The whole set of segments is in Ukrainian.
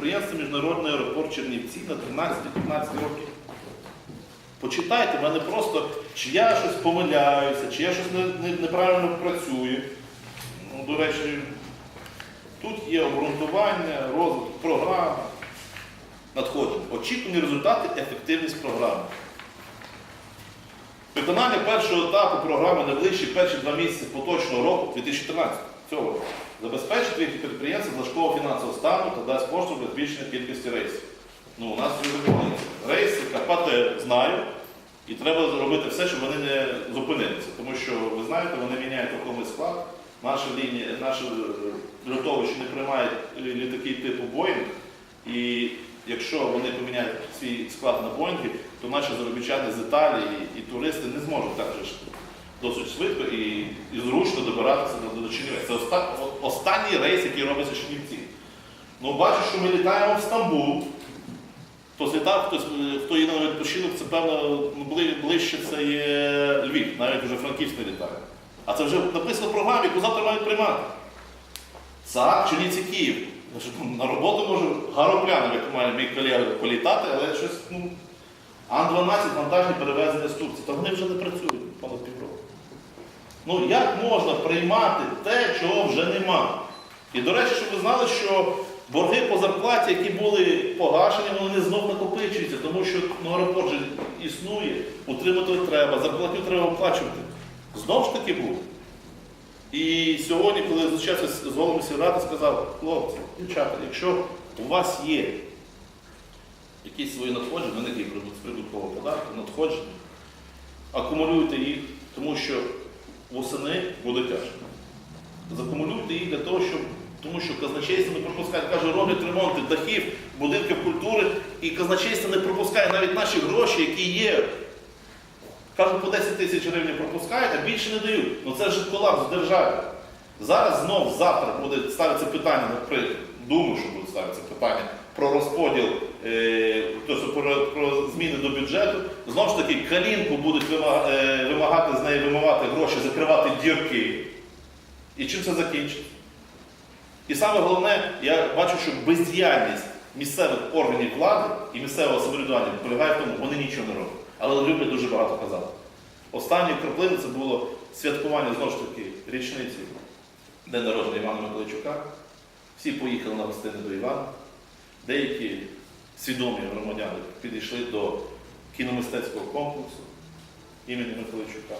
підприємство Міжнародний аеропорт Чернівці на 13-15 років. Почитайте, в мене просто, чи я щось помиляюся, чи я щось не- не- неправильно працюю. Ну, до речі, тут є обґрунтування, розвиток, програма, надходження. Очікувані результати, ефективність програми. Виконання першого етапу програми найближчі перші два місяці поточного року 2014 цього року забезпечить вихід підприємства важкого фінансового стану та дасть поштовх для збільшення кількості рейсів. Ну, у нас виконується. Рейси КПТ знаю, і треба зробити все, щоб вони не зупинилися. Тому що, ви знаєте, вони міняють рухомий склад. Наша лінія, наше е, льотовище не приймають е, літаки типу Боїнг. І якщо вони поміняють свій склад на Боїнги, то наші заробітчани з Італії і туристи не зможуть так же досить швидко і, і зручно добиратися до, Чернівців. Це оста- останній рейс, який робиться з Чернівців. Ну, бачу, що ми літаємо в Стамбул. Хтось літав, хтось, хто їде на відпочинок, це певно ну, ближче це є Львів, навіть вже Франківськ не літає. А це вже написано в програмі, яку завтра мають приймати. ЦАК, Чернівці Київ. Ну, На роботу може гаропляном, як має мій колега політати, але щось, ну, Ан-12 вантажні перевезення Турції, та вони вже не працюють понад півроку. Ну як можна приймати те, чого вже нема? І до речі, щоб ви знали, що борги по зарплаті, які були погашені, вони знов накопичуються, тому що ну, аеропорт же існує, утримати треба, зарплатню треба оплачувати. Знов ж таки буде. І сьогодні, коли я зустрічався з головами сільради, сказав, хлопці, дівчата, якщо у вас є якісь свої надходження, вони прибуткового податку, надходження, акумулюйте їх, тому що восени буде тяжко. Закумулюйте їх для того, щоб. Тому що казначейство не пропускає, каже, роблять ремонти дахів, будинків культури, і казначейство не пропускає навіть наші гроші, які є. Кажуть, по 10 тисяч гривень пропускають, а більше не дають. Ну це ж колапс в державі. Зараз знов завтра буде ставитися питання, наприклад, думаю, що буде ставитися питання про розподіл, е, тобто про, зміни до бюджету. Знову ж таки, калінку будуть е, вимагати з неї вимивати гроші, закривати дірки. І чим це закінчиться? І саме головне, я бачу, що бездіяльність місцевих органів влади і місцевого самоврядування полягає в тому, вони нічого не роблять. Але люблять дуже багато казати. Останньою краплиною це було святкування знову ж таки річниці день народження Івана Миколайчука. Всі поїхали на гостини до Івана. Деякі свідомі громадяни підійшли до кіномистецького комплексу імені Миколайчука,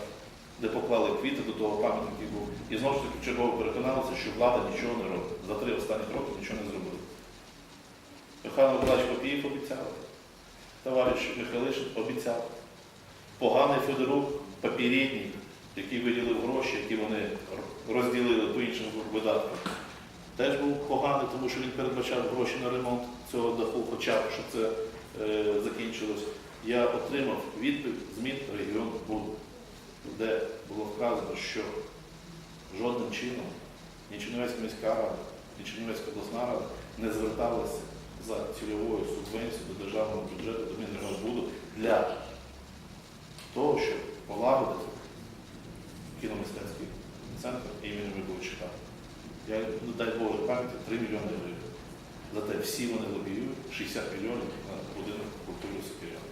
де поклали квіти до того пам'ятника, який був. І знову ж таки чергово переконалися, що влада нічого не робить. За три останні роки нічого не зробила. Михайло Миколаївич Попіїв обіцяв, товариш Михайлишин обіцяв. Поганий Федорук, попередній, який виділив гроші, які вони розділили по іншим видаткам, теж був поганий, тому що він передбачав гроші на ремонт цього даху, хоча б щоб це е, закінчилось. Я отримав відповідь змін регіон буду, де було вказано, що жодним чином ні Чернівецька міська рада, ні Чернівецька обласна рада не зверталися за цільовою субвенцією до державного бюджету до Мінрегонбуду для того, щоб полагодити кіномистецький центр імені Миколайчука. Я, ну дай Боже пам'яті, 3 мільйони гривень. Зате всі вони лобіюють 60 мільйонів на будинок культури Сокирян.